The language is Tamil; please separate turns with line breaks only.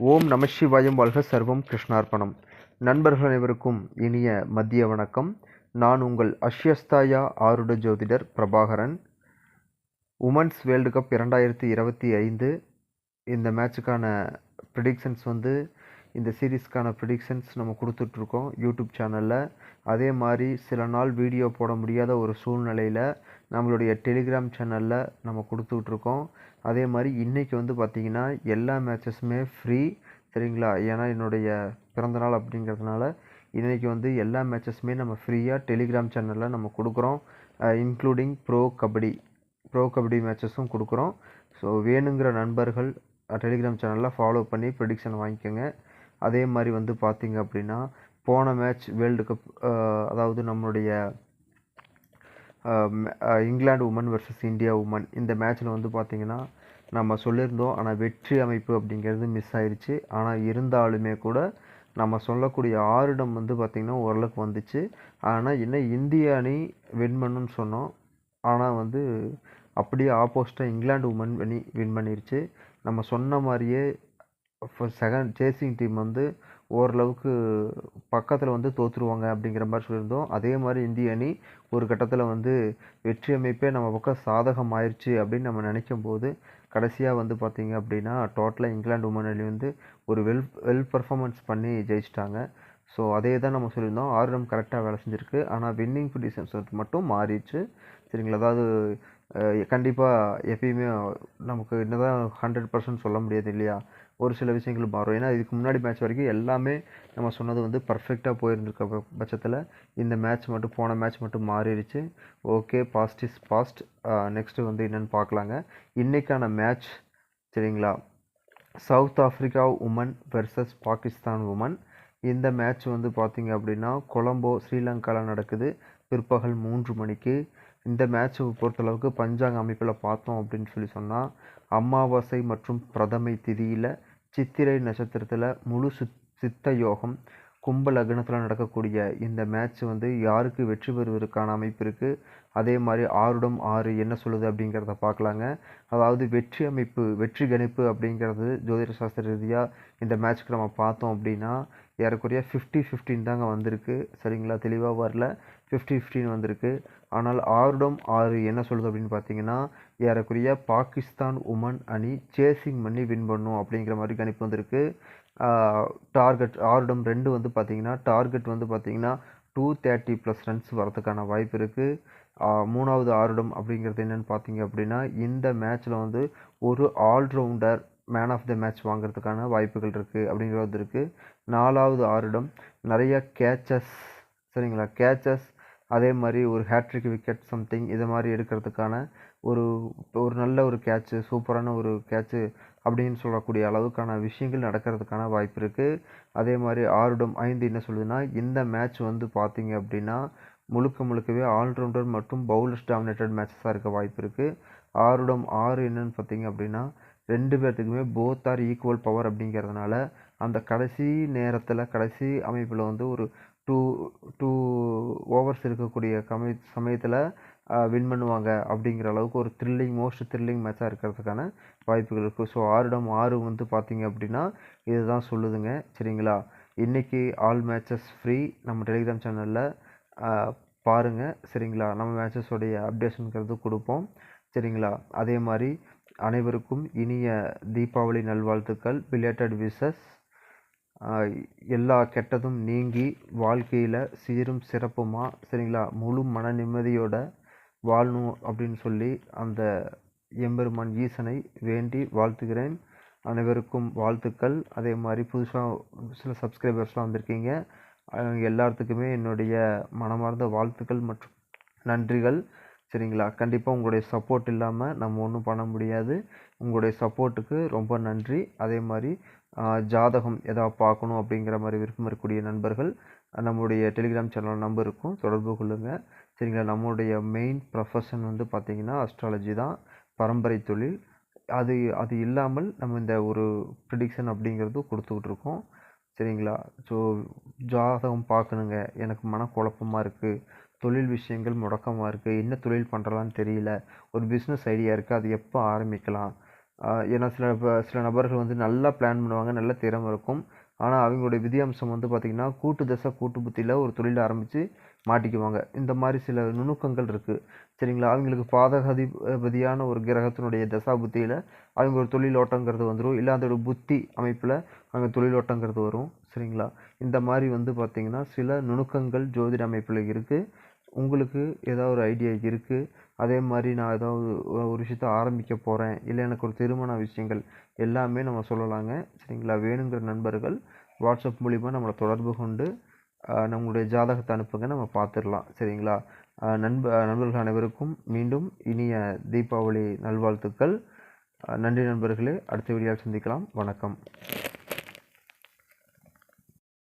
ஓம் நம சிவாயம் வாழ்க சர்வம் கிருஷ்ணார்ப்பணம் நண்பர்கள் அனைவருக்கும் இனிய மதிய வணக்கம். நான் உங்கள் அஷ்யஸ்தாயா ஆருட ஜோதிடர் பிரபாகரன். உமன்ஸ் வேர்ல்டு கப் இரண்டாயிரத்தி இருபத்தி ஐந்து. இந்த மேட்சுக்கான ப்ரிடிக்ஷன்ஸ் வந்து இந்த சீரீஸ்க்கான ப்ரிடிக்ஷன்ஸ் நம்ம கொடுத்துட்ருக்கோம் யூடியூப் சேனலில். அதே மாதிரி சில நாள் வீடியோ போட முடியாத ஒரு சூழ்நிலையில் நம்மளுடைய டெலிகிராம் சேனலில் நம்ம கொடுத்துட்ருக்கோம். அதே மாதிரி இன்றைக்கி வந்து பார்த்திங்கன்னா எல்லா மேட்சஸுமே ஃப்ரீ சரிங்களா? ஏன்னா என்னுடைய பிறந்தநாள் அப்படிங்கிறதுனால இன்றைக்கி வந்து எல்லா மேட்சஸுமே நம்ம ஃப்ரீயாக டெலிகிராம் சேனலில் நம்ம கொடுக்குறோம். Including pro kabaddi. Pro kabaddi மேட்சஸும் கொடுக்குறோம். ஸோ வேணுங்கிற நண்பர்கள் டெலிகிராம் சேனலில் ஃபாலோ பண்ணி ப்ரெடிக்ஷன் வாங்கிக்கோங்க. அதே மாதிரி வந்து பார்த்திங்க அப்படின்னா போன மேட்ச் வேர்ல்டு கப் அதாவது நம்மளுடைய England woman versus India woman இந்த மேட்ச்சில் வந்து பார்த்திங்கன்னா நம்ம சொல்லியிருந்தோம். ஆனால் வெற்றி அமைப்பு அப்படிங்கிறது மிஸ் ஆயிடுச்சு ஆனால் இருந்தாலுமே கூட நம்ம சொல்லக்கூடிய ஆறிடம் வந்து பார்த்திங்கன்னா ஓரளவுக்கு வந்துச்சு. ஆனால் இன்னும் இந்திய அணி வின் பண்ணுன்னு சொன்னோம். ஆனால் வந்து அப்படியே ஆப்போசிட்டாக இங்கிலாந்து உமன் அணி வின் பண்ணிருச்சு. நம்ம சொன்ன மாதிரியே செகண்ட் சேசிங் டீம் வந்து ஓரளவுக்கு பக்கத்தில் வந்து தோற்றுருவாங்க அப்படிங்கிற மாதிரி சொல்லியிருந்தோம். அதே மாதிரி இந்திய அணி ஒரு கட்டத்தில் வந்து வெற்றி அமைப்பே நம்ம பக்கம் சாதகம் ஆயிடுச்சு அப்படின்னு நம்ம நினைக்கும் போது கடைசியாக வந்து பார்த்திங்க அப்படின்னா டோட்டலாக இங்கிலாந்து உமன் அணி வந்து ஒரு வெல் வெல் பர்ஃபார்மன்ஸ் பண்ணி ஜெயிச்சிட்டாங்க. ஸோ அதே தான் நம்ம சொல்லியிருந்தோம். ஆறுடம் கரெக்டாக வேலை செஞ்சுருக்கு. ஆனால் வின்னிங் பொசிஷன்ஸ் மட்டும் மாறிடுச்சு. சரிங்களா? அதாவது கண்டிப்பாக எப்பயுமே நமக்கு என்னதான் ஹண்ட்ரட் பர்சன்ட் சொல்ல முடியாது இல்லையா? ஒரு சில விஷயங்கள் மாறும். ஏன்னா இதுக்கு முன்னாடி மேட்ச் வரைக்கும் எல்லாமே நம்ம சொன்னது வந்து பர்ஃபெக்டாக போயிருந்துருக்க பட்சத்தில் இந்த மேட்ச் மட்டும் போன மேட்ச் மட்டும் மாறிடுச்சு. Okay past is past next வந்து என்னென்னு பார்க்கலாங்க. இன்றைக்கான மேட்ச் சரிங்களா? South Africa woman versus Pakistan woman இந்த மேட்ச் வந்து பார்த்திங்க அப்படின்னா கொலம்போ ஸ்ரீலங்காவில் நடக்குது. பிற்பகல் மூன்று மணிக்கு. இந்த மேட்ச்சை பொறுத்தளவுக்கு பஞ்சாங்க அமைப்பில் பார்த்தோம் அப்படின்னு சொல்லி சொன்னால் அமாவாசை மற்றும் பிரதமை திதியில் சித்திரை நட்சத்திரத்தில் முழு சுத் சித்த யோகம் கும்ப லக்னத்தில் நடக்கக்கூடிய இந்த மேட்ச் வந்து யாருக்கு வெற்றி பெறுவதற்கான அமைப்பு இருக்குது அதே மாதிரி ஆறுடம் ஆறு என்ன சொல்லுது அப்படிங்கிறத பார்க்கலாங்க. அதாவது வெற்றி அமைப்பு வெற்றி கணிப்பு அப்படிங்கிறது ஜோதிட சாஸ்திர ரீதியாக இந்த மேட்ச்க்கு நம்ம பார்த்தோம் அப்படின்னா ஏறக்குறைய ஃபிஃப்டி ஃபிஃப்டின் தாங்க வந்திருக்கு. சரிங்களா? தெளிவாக வரல. ஃபிஃப்டி ஃபிஃப்டின் வந்திருக்கு. ஆனால் ஆறுடம் ஆறு என்ன சொல்லுது அப்படின்னு பார்த்தீங்கன்னா ஏறக்குறைய பாகிஸ்தான் உமன் அணி சேசிங் பண்ணி வின் பண்ணும் அப்படிங்கிற மாதிரி கணிப்பு வந்திருக்கு. டார்கெட் ஆறுடம் ரெண்டு வந்து பார்த்தீங்கன்னா டார்கெட் வந்து பார்த்தீங்கன்னா டூ தேர்ட்டி ப்ளஸ் ரன்ஸ் வரதுக்கான வாய்ப்பு இருக்குது மூணாவது ஆறுடம் அப்படிங்கிறது என்னென்னு பார்த்தீங்க அப்படின்னா இந்த மேட்ச்சில் வந்து ஒரு all rounder man of the match வாங்குறதுக்கான வாய்ப்புகள் இருக்குது அப்படிங்கிறது இருக்குது நாலாவது ஆறுடம் நிறைய கேச்சஸ் சரிங்களா? கேச்சஸ் அதே மாதிரி ஒரு ஹேட்ரிக் விக்கெட் சம்திங் இது மாதிரி எடுக்கிறதுக்கான ஒரு ஒரு நல்ல ஒரு கேட்சு சூப்பரான ஒரு கேட்சு அப்படின்னு சொல்லக்கூடிய அளவுக்கான விஷயங்கள் நடக்கிறதுக்கான வாய்ப்பு இருக்குது அதே மாதிரி ஆறுடம் ஐந்து என்ன சொல்லுதுன்னா இந்த மேட்ச் வந்து பார்த்தீங்க அப்படின்னா முழுக்க முழுக்கவே ஆல்ரவுண்டர் மற்றும் பவுலர்ஸ் டாமினேட்டட் மேட்சஸாக இருக்க வாய்ப்பு இருக்குது ஆறுடம் ஆறு என்னன்னு பார்த்தீங்க அப்படின்னா ரெண்டு பேர்த்துக்குமே போத் ஆர் ஈக்குவல் பவர் அப்படிங்கிறதுனால அந்த கடைசி நேரத்தில் கடைசி அமைப்பில் வந்து ஒரு டூ டூ ஓவர்ஸ் இருக்கக்கூடிய கமி சமயத்தில் வின் பண்ணுவாங்க அப்படிங்கிற அளவுக்கு ஒரு த்ரில்லிங் மோஸ்ட் த்ரில்லிங் மேட்சாக இருக்கிறதுக்கான வாய்ப்புகள் இருக்குது ஸோ ஆறுடம் ஆறு வந்து பார்த்தீங்க அப்படின்னா இதுதான் சொல்லுதுங்க. சரிங்களா? இன்றைக்கி ஆல் மேட்சஸ் ஃப்ரீ நம்ம டெலிகிராம் சேனலில் பாருங்கள் சரிங்களா? நம்ம மேட்சஸோடைய அப்டேஷனுங்கிறது கொடுப்போம். சரிங்களா? அதே மாதிரி அனைவருக்கும் இனிய தீபாவளி நல்வாழ்த்துக்கள். பிலேட்டட் விசஸ் எல்லா கெட்டதும் நீங்கி வாழ்க்கையில் சீரும் சிறப்புமாக சரிங்களா? முழு மன நிம்மதியோடு வாழணும் அப்படின்னு சொல்லி அந்த எம்பெருமான் ஈசனை வேண்டி வாழ்த்துகிறேன். அனைவருக்கும் வாழ்த்துக்கள். அதே மாதிரி புதுசாக சில சப்ஸ்கிரைபர்ஸ்லாம் வந்திருக்கீங்க. எல்லாத்துக்குமே என்னுடைய மனமார்ந்த வாழ்த்துக்கள் மற்றும் நன்றிகள். சரிங்களா? கண்டிப்பாக உங்களுடைய சப்போர்ட் இல்லாமல் நம்ம ஒன்றும் பண்ண முடியாது. உங்களுடைய சப்போர்ட்டுக்கு ரொம்ப நன்றி. அதே மாதிரி ஜாதகம் எதாவது பார்க்கணும் அப்படிங்கிற மாதிரி விருப்பம் இருக்கக்கூடிய நண்பர்கள் நம்முடைய டெலிகிராம் சேனல் நம்பர் இருக்கும். தொடர்பு கொள்ளுங்கள் சரிங்களா? நம்மளுடைய மெயின் ப்ரொஃபஷன் வந்து பார்த்திங்கன்னா அஸ்ட்ராலஜி தான். பரம்பரை தொழில். அது அது இல்லாமல் நம்ம இந்த ஒரு ப்ரிடிக்ஷன் அப்படிங்கிறது கொடுத்துக்கிட்டு இருக்கோம். சரிங்களா? ஸோ ஜாதகம் பார்க்கணுங்க. எனக்கு மனக்குழப்பமாக இருக்குது தொழில் விஷயங்கள் முடக்கமாக இருக்குது என்ன தொழில் பண்ணுறலான்னு தெரியல. ஒரு பிஸ்னஸ் ஐடியா இருக்குது அது எப்போ ஆரம்பிக்கலாம்? ஏன்னா சில ப- சில நபர்கள் வந்து நல்லா பிளான் பண்ணுவாங்க நல்ல திறமை இருக்கும். ஆனால் அவங்களுடைய விதியம்சம் வந்து பார்த்திங்கன்னா கூட்டு தசை கூட்டு புத்தியில் ஒரு தொழிலை ஆரம்பித்து மாட்டிக்குவாங்க. இந்த மாதிரி சில நுணுக்கங்கள் இருக்குது சரிங்களா? அவங்களுக்கு பாதகாதிபதியான ஒரு கிரகத்தினுடைய தசா புத்தியில் அவங்க ஒரு தொழிலோட்டங்கிறது வந்துடும் இல்லை அதோட புத்தி அமைப்பில் அவங்க தொழிலோட்டங்கிறது வரும். சரிங்களா? இந்த மாதிரி வந்து பார்த்திங்கன்னா சில நுணுக்கங்கள் ஜோதிட அமைப்பில் இருக்குது உங்களுக்கு ஏதாவது ஒரு ஐடியா இருக்குது அதே மாதிரி நான் ஏதாவது ஒரு விஷயத்த ஆரம்பிக்க போகிறேன் இல்லை எனக்கு ஒரு திருமண விஷயங்கள் எல்லாமே நம்ம சொல்லலாங்க. சரிங்களா? வேணுங்கிற நண்பர்கள் வாட்ஸ்அப் மூலிமா நம்மளை தொடர்பு கொண்டு நம்மளுடைய ஜாதகத்தை அனுப்புங்க நம்ம பார்த்துடலாம் சரிங்களா? நண்ப நண்பர்கள் அனைவருக்கும் மீண்டும் இனிய தீபாவளி நல்வாழ்த்துக்கள். நன்றி நண்பர்களே. அடுத்த வீடியோவில் சந்திக்கலாம். வணக்கம்.